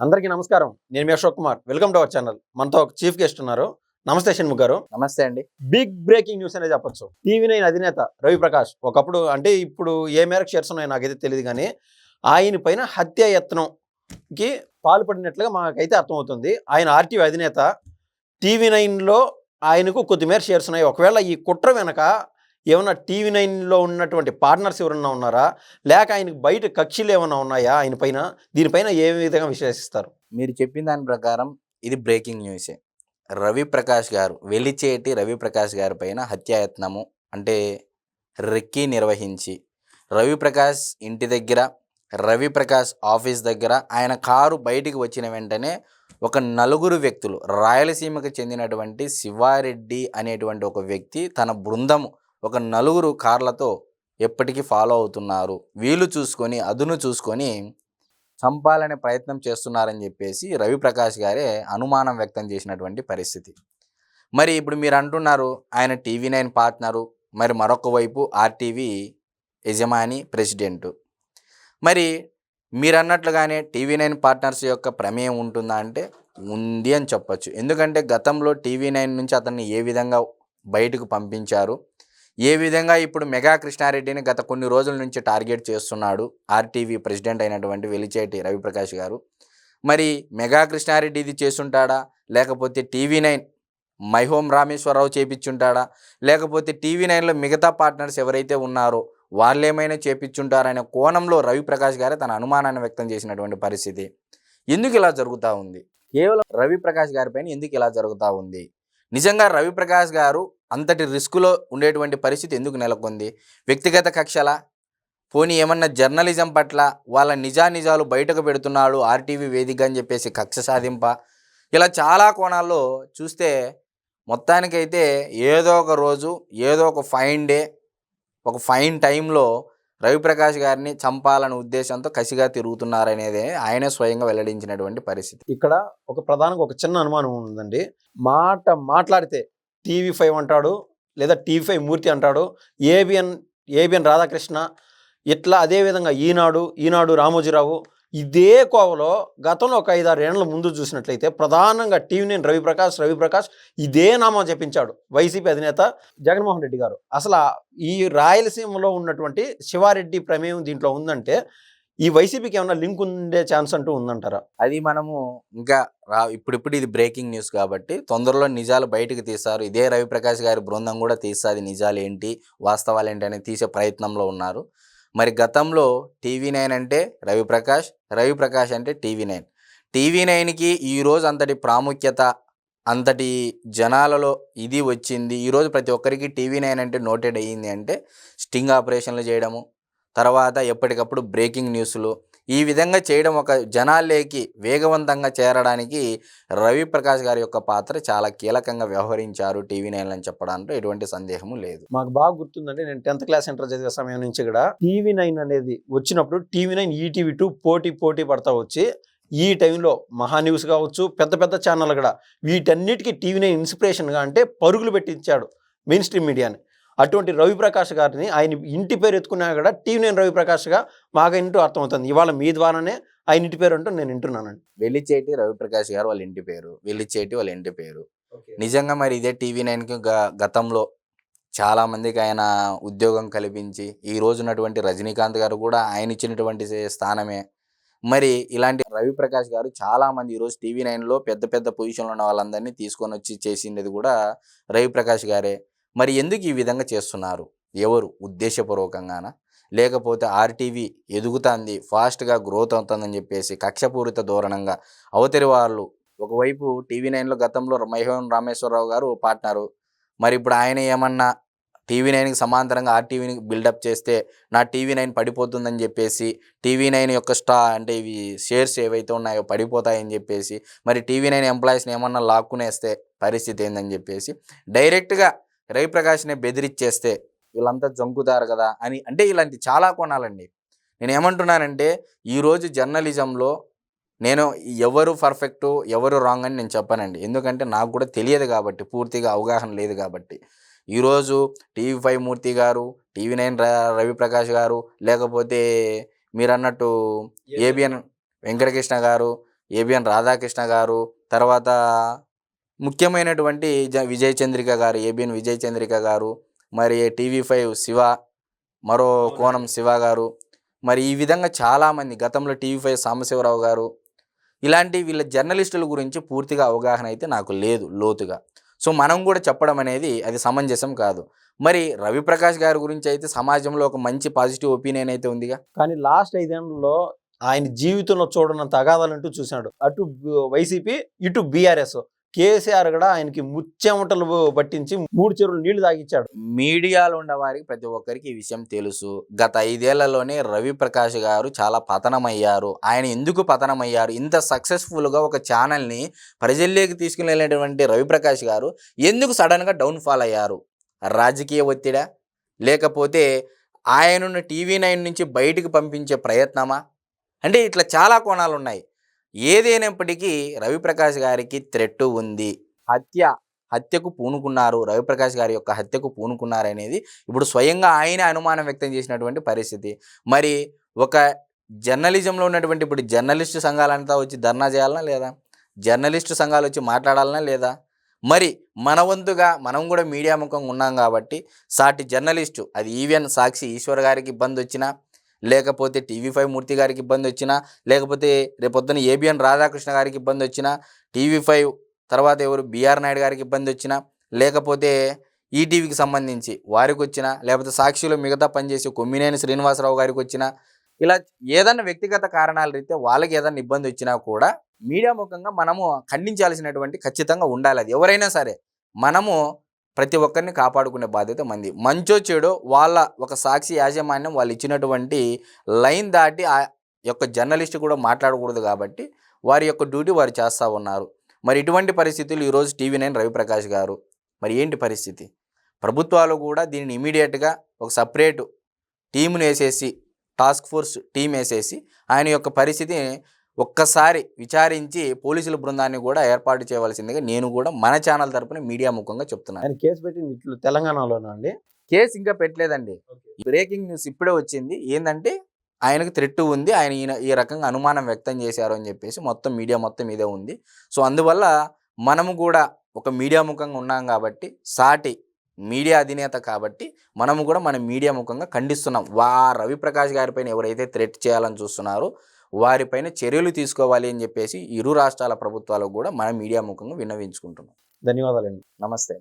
అందరికీ నమస్కారం. నేను మీ Ashok Kumar. Welcome to our channel. మనతో ఒక చీఫ్ గెస్ట్ ఉన్నారు. నమస్తే షణ్ముఖ్ గారు నమస్తే అండి. బిగ్ బ్రేకింగ్ న్యూస్ అనే చెప్పొచ్చు. టీవీ నైన్ అధినేత రవి ప్రకాష్ ఒకప్పుడు అంటే ఇప్పుడు ఏ మేరకు షేర్స్ ఉన్నాయో నాకైతే తెలియదు కానీ ఆయన పైన హత్య యత్నంకి పాల్పడినట్లుగా మాకైతే అర్థమవుతుంది. ఆయన ఆర్టీవీ అధినేత టీవీ నైన్లో ఆయనకు కొద్దిమేర షేర్స్ ఉన్నాయి. ఒకవేళ ఈ కుట్ర వెనక ఏమైనా టీవీ నైన్లో ఉన్నటువంటి పార్ట్నర్స్ ఎవరన్నా ఉన్నారా? లేక ఆయనకు బయట కక్షలు ఏమైనా ఉన్నాయా ఆయన పైన? దీనిపైన ఏ విధంగా విశ్లేషిస్తారు? మీరు చెప్పిన దాని ప్రకారం ఇది బ్రేకింగ్ న్యూసే. రవి ప్రకాష్ గారు వెలిచేటి రవి ప్రకాష్ గారి పైన హత్యాయత్నము అంటే రెక్కి నిర్వహించి రవి ప్రకాష్ ఇంటి దగ్గర రవి ప్రకాష్ ఆఫీస్ దగ్గర ఆయన కారు బయటికి వచ్చిన వెంటనే ఒక నలుగురు వ్యక్తులు రాయలసీమకు చెందినటువంటి శివారెడ్డి అనేటువంటి ఒక వ్యక్తి తన బృందము ఒక నలుగురు కార్లతో ఎప్పటికీ ఫాలో అవుతున్నారు. వీలు చూసుకొని అదును చూసుకొని చంపాలనే ప్రయత్నం చేస్తున్నారని చెప్పేసి రవి ప్రకాష్ గారే అనుమానం వ్యక్తం చేసినటువంటి పరిస్థితి. మరి ఇప్పుడు మీరు అంటున్నారు ఆయన టీవీ నైన్ పార్ట్నరు మరి మరొక వైపు ఆర్టీవీ యజమాని ప్రెసిడెంట్. మరి మీరు అన్నట్లుగానే టీవీ నైన్ పార్ట్నర్స్ యొక్క ప్రమేయం ఉంటుందా అంటే ఉంది అని చెప్పొచ్చు. ఎందుకంటే గతంలో టీవీ నైన్ నుంచి అతన్ని ఏ విధంగా బయటకు పంపించారు ఏ విధంగా ఇప్పుడు మెగా కృష్ణారెడ్డిని గత కొన్ని రోజుల నుంచి టార్గెట్ చేస్తున్నాడు ఆర్టీవీ ప్రెసిడెంట్ అయినటువంటి వెలిచేటి రవిప్రకాష్ గారు? మరి మెగా కృష్ణారెడ్డి ఇది చేస్తుంటాడా? లేకపోతే TV nine My Home Rameshwararao చేపించుంటాడా? లేకపోతే టీవీ నైన్లో మిగతా పార్ట్నర్స్ ఎవరైతే ఉన్నారో వాళ్ళేమైనా చేపించుంటారనే కోణంలో రవిప్రకాష్ గారే తన అనుమానాన్ని వ్యక్తం చేసినటువంటి పరిస్థితి. ఎందుకు ఇలా జరుగుతూ ఉంది? కేవలం రవిప్రకాష్ గారిపైన ఎందుకు ఇలా జరుగుతూ ఉంది? నిజంగా రవిప్రకాష్ గారు అంతటి రిస్కులో ఉండేటువంటి పరిస్థితి ఎందుకు నెలకొంది? వ్యక్తిగత కక్షల? పోనీ ఏమన్నా జర్నలిజం పట్ల వాళ్ళ నిజానిజాలు బయటకు పెడుతున్నాడు ఆర్టీవీ వేదిక అని చెప్పేసి కక్ష సాధింప? ఇలా చాలా కోణాల్లో చూస్తే మొత్తానికైతే ఏదో ఒక రోజు ఏదో ఒక ఫైన్ డే ఒక ఫైన్ టైంలో రవిప్రకాష్ గారిని చంపాలనే ఉద్దేశంతో కసిగా తిరుగుతున్నారనేది ఆయనే స్వయంగా వెల్లడించినటువంటి పరిస్థితి. ఇక్కడ ఒక ప్రధానంగా ఒక చిన్న అనుమానం ఉందండి. మాట మాట్లాడితే టీవీ ఫైవ్ అంటాడు లేదా టీవీ ఫైవ్ మూర్తి అంటాడు ఏబిఎన్ ఏబిఎన్ రాధాకృష్ణ ఇట్లా అదేవిధంగా ఈనాడు ఈనాడు రామోజీరావు ఇదే కోవలో గతంలో ఒక ఐదారు ఏళ్ళ ముందు చూసినట్లయితే ప్రధానంగా టీవీ నేను రవిప్రకాష్ రవిప్రకాష్ ఇదే నామం చెప్పించాడు వైసీపీ అధినేత జగన్మోహన్ రెడ్డి గారు. అసలు ఈ రాయలసీమలో ఉన్నటువంటి శివారెడ్డి ప్రమేయం దీంట్లో ఉందంటే ఈ వైసీపీకి ఏమైనా లింక్ ఉండే ఛాన్స్ అంటూ ఉందంటారా? అది మనము ఇంకా రా ఇప్పుడిప్పుడు ఇది బ్రేకింగ్ న్యూస్ కాబట్టి తొందరలో నిజాలు బయటకు తీస్తారు. ఇదే రవిప్రకాష్ గారి బృందం కూడా తీస్తుంది నిజాలు ఏంటి వాస్తవాలు ఏంటి అనేది తీసే ప్రయత్నంలో ఉన్నారు. మరి గతంలో టీవీ నైన్ అంటే రవిప్రకాష్ రవిప్రకాష్ అంటే టీవీ నైన్. టీవీ నైన్కి ఈరోజు అంతటి ప్రాముఖ్యత అంతటి జనాలలో ఇది వచ్చింది. ఈరోజు ప్రతి ఒక్కరికి టీవీ నైన్ అంటే నోటెడ్ అయ్యింది అంటే స్టింగ్ ఆపరేషన్లు చేయడము తర్వాత ఎప్పటికప్పుడు బ్రేకింగ్ న్యూస్లు. ఈ విధంగా చేయడం ఒక జనాల్లోకి వేగవంతంగా చేరడానికి రవి ప్రకాష్ గారి యొక్క పాత్ర చాలా కీలకంగా వ్యవహరించారు టీవీ నైన్ అని చెప్పడంలో ఎటువంటి సందేహము లేదు. మాకు బాగా గుర్తుందంటే నేను టెన్త్ క్లాస్ ఇంటర్ చదివే సమయం నుంచి కూడా టీవీ నైన్ అనేది వచ్చినప్పుడు టీవీ నైన్ ఈటీవీ టూ పోటీ పోటీ పడతా వచ్చి ఈ టైంలో మహా న్యూస్ కావచ్చు పెద్ద పెద్ద ఛానల్ కూడా వీటన్నిటికీ టీవీ నైన్ ఇన్స్పిరేషన్గా అంటే పరుగులు పెట్టించాడు మెయిన్ స్ట్రీమ్ మీడియాని. అటువంటి రవిప్రకాష్ గారిని ఆయన ఇంటి పేరు ఎత్తుకున్నా కూడా టీవీ నైన్ రవిప్రకాష్గా మాకు ఇంటూ అర్థమవుతుంది. ఇవాళ మీ ద్వారానే ఆయన ఇంటి పేరు అంటూ నేను వింటున్నానండి. వెలిచేటి రవిప్రకాష్ గారు వాళ్ళ ఇంటి పేరు వెలిచేటి వాళ్ళ ఇంటి పేరు. నిజంగా మరి ఇదే టీవీ నైన్కి గ- గతంలో చాలా మందికి ఆయన ఉద్యోగం కల్పించి ఈ రోజు ఉన్నటువంటి రజనీకాంత్ గారు కూడా ఆయన ఇచ్చినటువంటి స్థానమే. మరి ఇలాంటి రవిప్రకాష్ గారు చాలా మంది ఈరోజు టీవీ నైన్లో పెద్ద పెద్ద పొజిషన్లో ఉన్న వాళ్ళందరినీ తీసుకొని వచ్చి చేసిండేది కూడా రవిప్రకాష్ గారే. మరి ఎందుకు ఈ విధంగా చేస్తున్నారు? ఎవరు? ఉద్దేశపూర్వకంగానా? లేకపోతే ఆర్టీవీ ఎదుగుతుంది ఫాస్ట్గా గ్రోత్ అవుతుందని చెప్పేసి కక్షపూరిత ధోరణంగా అవతరి వాళ్ళు ఒకవైపు టీవీ నైన్లో గతంలో మైహోన్ రామేశ్వరరావు గారు పార్ట్నరు. మరి ఇప్పుడు ఆయన ఏమన్నా టీవీ నైన్కి సమాంతరంగా ఆర్టీవీని బిల్డప్ చేస్తే నా టీవీ నైన్ పడిపోతుందని చెప్పేసి టీవీ నైన్ యొక్క స్టా అంటే ఇవి షేర్స్ ఏవైతే ఉన్నాయో పడిపోతాయని చెప్పేసి మరి టీవీ నైన్ ఎంప్లాయీస్ని ఏమన్నా లాక్కునేస్తే పరిస్థితి ఏందని చెప్పేసి డైరెక్ట్గా రవిప్రకాష్ని బెదిరిచ్చేస్తే వీళ్ళంతా జంకుతారు కదా అని అంటే ఇలాంటి చాలా కోణాలండి. నేను ఏమంటున్నానంటే ఈరోజు జర్నలిజంలో నేను ఎవరు పర్ఫెక్ట్ ఎవరు రాంగ్ అని నేను చెప్పానండి. ఎందుకంటే నాకు కూడా తెలియదు కాబట్టి పూర్తిగా అవగాహన లేదు కాబట్టి. ఈరోజు టీవీ ఫైవ్ మూర్తి గారు టీవీ నైన్ రవిప్రకాష్ గారు లేకపోతే మీరు అన్నట్టు ఏబిఎన్ వెంకటకృష్ణ గారు ఏబిఎన్ రాధాకృష్ణ గారు తర్వాత ముఖ్యమైనటువంటి జ విజయ్ చంద్రిక గారు ఏబిఎన్ విజయ్ చంద్రిక గారు మరి టీవీ ఫైవ్ శివ మరో కోణం శివ గారు మరి ఈ విధంగా చాలామంది గతంలో టీవీ ఫైవ్ సాంబశివరావు గారు ఇలాంటి వీళ్ళ జర్నలిస్టుల గురించి పూర్తిగా అవగాహన అయితే నాకు లేదు లోతుగా. సో మనం కూడా చెప్పడం అనేది అది సమంజసం కాదు. మరి రవిప్రకాష్ గారి గురించి అయితే సమాజంలో ఒక మంచి పాజిటివ్ ఒపీనియన్ అయితే ఉందిగా? కానీ లాస్ట్ ఐదేళ్ళలో ఆయన జీవితంలో చూడనంత అగాధాలంటూ చూశాడు. అటు వైసీపీ ఇటు బీఆర్ఎస్. కేసీఆర్ కూడా ఆయనకి ముచ్చెమటలు పట్టించి మూడు చెరువులు నీళ్ళు తాగిచ్చాడు. మీడియాలో ఉన్న వారికి ప్రతి ఒక్కరికి ఈ విషయం తెలుసు. గత ఐదేళ్ళలోనే రవిప్రకాష్ గారు చాలా పతనమయ్యారు. ఆయన ఎందుకు పతనమయ్యారు? ఇంత సక్సెస్ఫుల్గా ఒక ఛానల్ని ప్రజల్లోకి తీసుకుని వెళ్ళినటువంటి రవిప్రకాష్ గారు ఎందుకు సడన్గా డౌన్ఫాల్ అయ్యారు? రాజకీయ ఒత్తిడా? లేకపోతే ఆయనను టీవీ నైన్ నుంచి బయటికి పంపించే ప్రయత్నమా? అంటే ఇట్లా చాలా కోణాలు ఉన్నాయి ఏదైనప్పటికీ రవిప్రకాష్ గారికి థ్రెట్ ఉంది. హత్య హత్యకు పూనుకున్నారు. రవిప్రకాష్ గారి యొక్క హత్యకు పూనుకున్నారు అనేది ఇప్పుడు స్వయంగా ఆయన అనుమానం వ్యక్తం చేసినటువంటి పరిస్థితి. మరి ఒక జర్నలిజంలో ఉన్నటువంటి ఇప్పుడు జర్నలిస్టు సంఘాలంతా వచ్చి ధర్నా చేయాలనా లేదా? జర్నలిస్టు సంఘాలు వచ్చి మాట్లాడాలనా లేదా? మరి మన వంతుగా మనం కూడా మీడియా ముఖంగా ఉన్నాం కాబట్టి సాటి జర్నలిస్టు అది ఈవెన్ సాక్షి ఈశ్వర్ గారికి ఇబ్బంది వచ్చినా లేకపోతే టీవీ ఫైవ్ మూర్తి గారికి ఇబ్బంది వచ్చినా లేకపోతే రేపొద్దున ఏబిఎన్ రాధాకృష్ణ గారికి ఇబ్బంది వచ్చినా టీవీ ఫైవ్ తర్వాత ఎవరు బీఆర్ నాయుడు గారికి ఇబ్బంది వచ్చినా లేకపోతే ఈటీవీకి సంబంధించి వారికి వచ్చినా లేకపోతే సాక్షిలో మిగతా పనిచేసే కొమ్మినేని శ్రీనివాసరావు గారికి వచ్చినా ఇలా ఏదన్నా వ్యక్తిగత కారణాల రీత్యా వాళ్ళకి ఏదన్నా ఇబ్బంది వచ్చినా కూడా మీడియా ముఖంగా మనము ఖండించాల్సినటువంటి ఖచ్చితంగా ఉండాలి అది. ఎవరైనా సరే మనము ప్రతి ఒక్కరిని కాపాడుకునే బాధ్యత మంది. మంచో చెడో వాళ్ళ ఒక సాక్షి యాజమాన్యం వాళ్ళు ఇచ్చినటువంటి లైన్ దాటి ఆ యొక్క జర్నలిస్ట్ కూడా మాట్లాడకూడదు కాబట్టి వారి యొక్క డ్యూటీ వారు చేస్తూ ఉన్నారు. మరి ఇటువంటి పరిస్థితులు ఈరోజు టీవీ నైన్ రవిప్రకాష్ గారు. మరి ఏంటి పరిస్థితి? ప్రభుత్వాలు కూడా దీనిని ఇమీడియట్గా ఒక సపరేట్ టీమును వేసేసి టాస్క్ ఫోర్స్ టీం వేసేసి ఆయన యొక్క పరిస్థితిని ఒక్కసారి విచారించి పోలీసుల బృందాన్ని కూడా ఏర్పాటు చేయవలసిందిగా నేను కూడా మన ఛానల్ తరపున మీడియా ముఖంగా చెప్తున్నాను. ఆయన కేసు పెట్టింది ఇట్లు తెలంగాణలోనా అండి? కేసు ఇంకా పెట్టలేదండి. బ్రేకింగ్ న్యూస్ ఇప్పుడే వచ్చింది. ఏంటంటే ఆయనకు థ్రెట్ ఉంది. ఆయన ఈయన ఈ రకంగా అనుమానం వ్యక్తం చేశారు అని చెప్పేసి మొత్తం మీడియా మొత్తం ఇదే ఉంది. సో అందువల్ల మనము కూడా ఒక మీడియా ముఖంగా ఉన్నాం కాబట్టి సాటి మీడియా అధినేత కాబట్టి మనము కూడా మన మీడియా ముఖంగా ఖండిస్తున్నాం. వా రవిప్రకాష్ గారిపైన ఎవరైతే థ్రెట్ చేయాలని చూస్తున్నారో వారిపైన చర్యలు తీసుకోవాలి అని చెప్పేసి ఇరు రాష్ట్రాల ప్రభుత్వాలకు కూడా మన మీడియా ముఖంగా విన్నవించుకుంటున్నాం. ధన్యవాదాలండి. నమస్తే